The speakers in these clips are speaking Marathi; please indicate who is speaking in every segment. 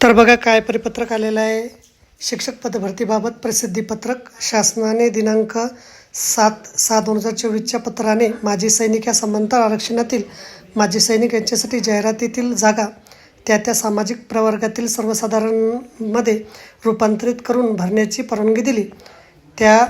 Speaker 1: तर बघा काय परिपत्रक आलेलं आहे. शिक्षक पदभरतीबाबत प्रसिद्धी पत्रक शासनाने दिनांक सात सहा दोन हजार चोवीसच्या पत्राने माजी सैनिक या समांतर आरक्षणातील माजी सैनिक यांच्यासाठी जाहिरातीतील जागा त्या त्या सामाजिक प्रवर्गातील सर्वसाधारणमध्ये रूपांतरित करून भरण्याची परवानगी दिली. त्या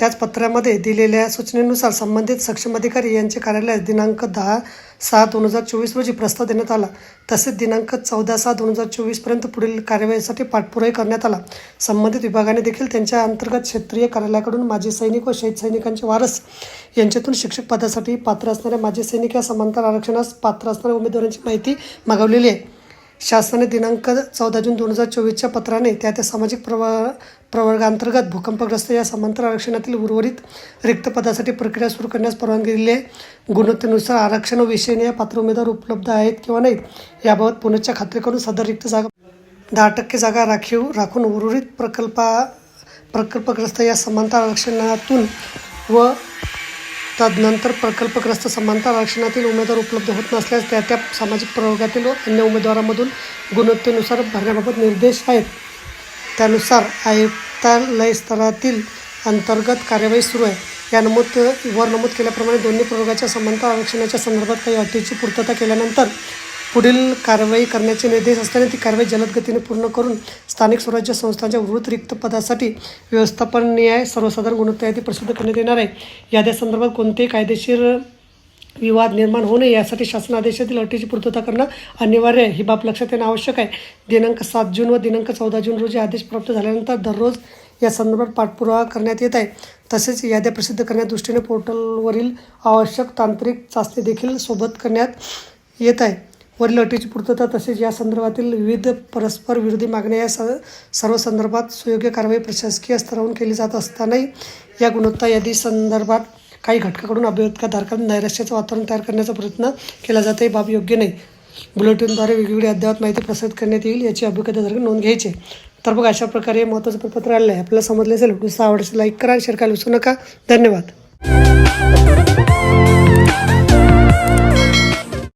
Speaker 1: त्याच पत्रामध्ये दिलेल्या सूचनेनुसार संबंधित सक्षम अधिकारी यांचे कार्यालयात दिनांक दहा सहा दोन हजार चोवीस रोजी प्रस्ताव देण्यात आला. तसेच दिनांक चौदा सहा दोन हजार चोवीसपर्यंत पुढील कार्यवाहीसाठी पाठपुराही करण्यात आला. संबंधित विभागाने देखील त्यांच्या अंतर्गत क्षेत्रीय कार्यालयाकडून माजी सैनिक व शहीद सैनिकांचे वारस यांच्यातून शिक्षक पदासाठी पात्र असणाऱ्या माजी सैनिक या समांतर आरक्षणास पात्र असणाऱ्या उमेदवारांची माहिती मागवलेली आहे. शासनाने दिनांक चौदा जून दोन हजार चोवीसच्या पत्राने त्या त्या सामाजिक प्रवा प्रवर्गांतर्गत भूकंपग्रस्त या समांतर आरक्षणातील उर्वरित रिक्त पदासाठी प्रक्रिया सुरू करण्यास परवानगी दिली आहे. गुणवत्तेनुसार आरक्षण व या पात्र उमेदवार उपलब्ध आहेत किंवा नाहीत याबाबत पुनश्च खात्री करून सदर रिक्त जागा दहा टक्के जागा राखीव राखून उर्वरित प्रकल्पा प्रकल्पग्रस्त या समांतर आरक्षणातून व तदनंतर प्रकल्पग्रस्त समांतर आरक्षणातील उमेदवार उपलब्ध होत नसल्यास त्या त्या सामाजिक प्रवर्गातील व अन्य उमेदवारामधून गुणवत्तेनुसार भरण्याबाबत निर्देश आहेत. त्यानुसार आयुक्तालय स्तरातील अंतर्गत कार्यवाही सुरू आहे. या नमूद वर नमूद केल्याप्रमाणे दोन्ही प्रवर्गाच्या समांतर आरक्षणाच्या संदर्भात काही अटीची पूर्तता केल्यानंतर पुढील कारवाई करण्याचे निर्देश असल्याने ती कारवाई जलद गतीने पूर्ण करून स्थानिक स्वराज्य संस्थांच्या उर्वरित रिक्त पदासाठी व्यवस्थापन न्याय सर्वसाधारण गुणवत्ता यादी प्रसिद्ध करण्यात येणार आहे. याद्या कोणतेही कायदेशीर विवाद निर्माण होऊ नये यासाठी शासन आदेशातील अटीची पूर्तता करणं अनिवार्य आहे. ही बाब लक्षात येणं आवश्यक आहे. दिनांक सात जून व दिनांक चौदा जून रोजी आदेश प्राप्त झाल्यानंतर दररोज या संदर्भात पाठपुरावा करण्यात येत आहे. तसेच याद्या प्रसिद्ध करण्यादृष्टीने पोर्टलवरील आवश्यक तांत्रिक चाचणी देखील सोबत करण्यात येत आहे. वरील अटीची पूर्तता तसेच या संदर्भातील विविध परस्पर विरोधी मागण्या या स सर्व संदर्भात सुयोग्य कारवाई प्रशासकीय स्तरावरून केली जात असतानाही या गुणवत्ता यादी संदर्भात काही घटकाकडून अभियोजकाधारकांना नैराश्याचं वातावरण तयार करण्याचा प्रयत्न केला जातो आहे बाब योग्य नाही. बुलेटिनद्वारे वेगवेगळी अद्ययावत माहिती प्रसारित करण्यात येईल याची अभियोजकाधारक नोंद घ्यायची तर बघा अशा प्रकारे महत्त्वाचं पत्र आलेलं आहे. आपल्याला समजलं असेल व्हिडिओ आवडल्यास लाईक करा शेअर करायला विसरू नका. धन्यवाद.